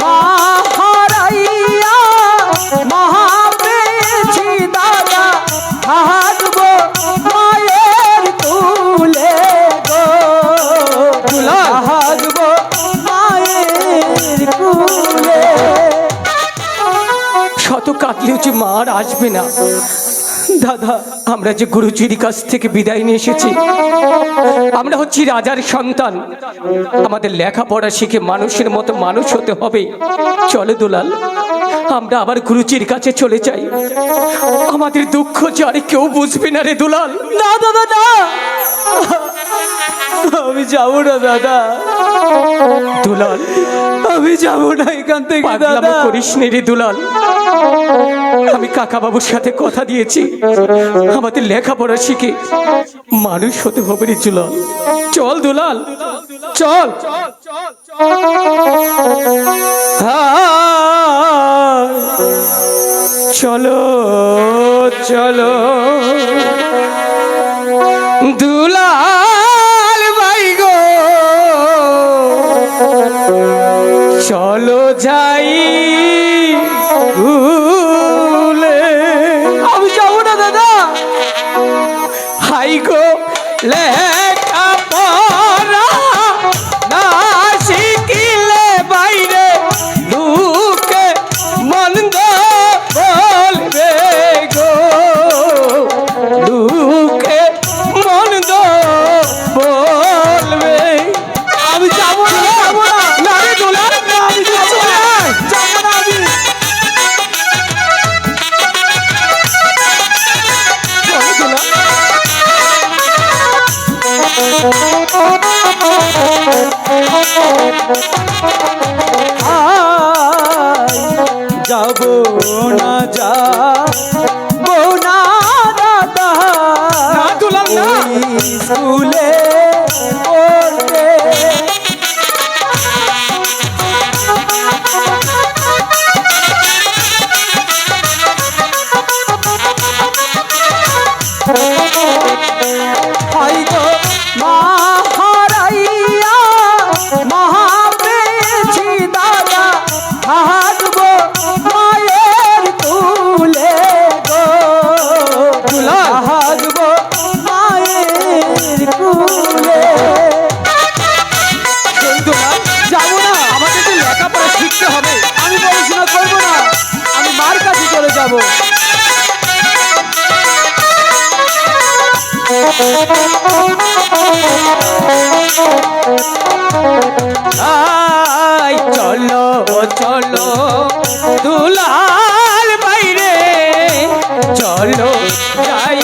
মা হারাইয়া মহা পেয়েছি দাদা থাকব মায়ের তুলে গো। মায়ের কুলে শত কাটলেও যে মা আর আসবে না। দাদা আমরা যে গুরুজির কাছ থেকে বিদায় নিয়ে এসেছি আমরা হচ্ছি রাজার সন্তান। আমাদের লেখাপড়া শিখে মানুষের মতো মানুষ হতে হবে। চলে দুলাল আমরা আবার গুরুজির কাছে চলে যাই। আমাদের দুঃখ যে আর কেউ বুঝবে না রে দুলাল। না দাদা না। আমি যাব না দাদা। দুলাল আমি যাব না এখান থেকে দাদা। করিস নে রে দুলাল। আমি কাকা বাবুর সাথে কথা দিয়েছি। আমাদের লেখাপড়া শিখে মানুষ হতে হবে রে দুলাল। চল দুলাল চল। চলো চলো। চলো যাই। যাব না যা না দাদা স্কুলে শিখতে হবে। আমি পড়াশোনা করব না। আমি মার কাছে চলে যাব। চলো চলো, দুলাল বাইরে। চলো যাই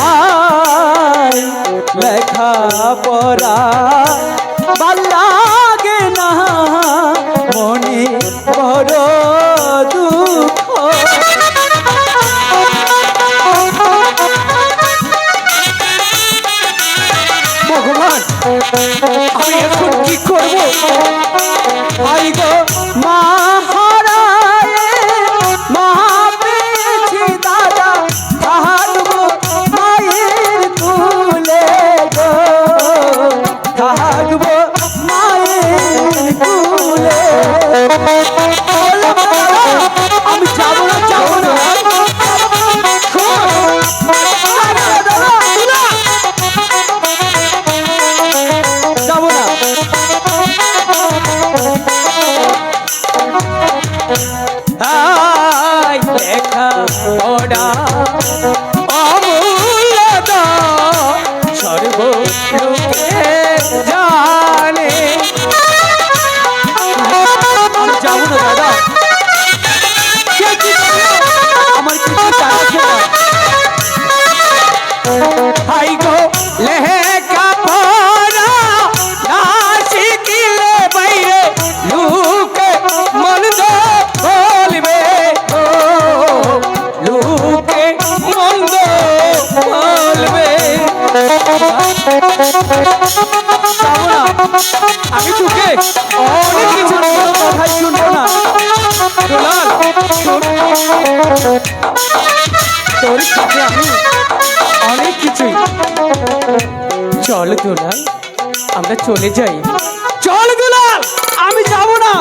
হাই লেখা পড়া বাল্লাগে না। মনে বড় দুঃখ। ভগবান, আমি এখন কি করব? হাই গো Ah আমি তোকে অনেক কিছু কথাই না। দুলাল তোর কাছে আমি অনেক কিছুই। চল দুলাল আমরা চলে যাই। চল দুলাল আমি যাব না।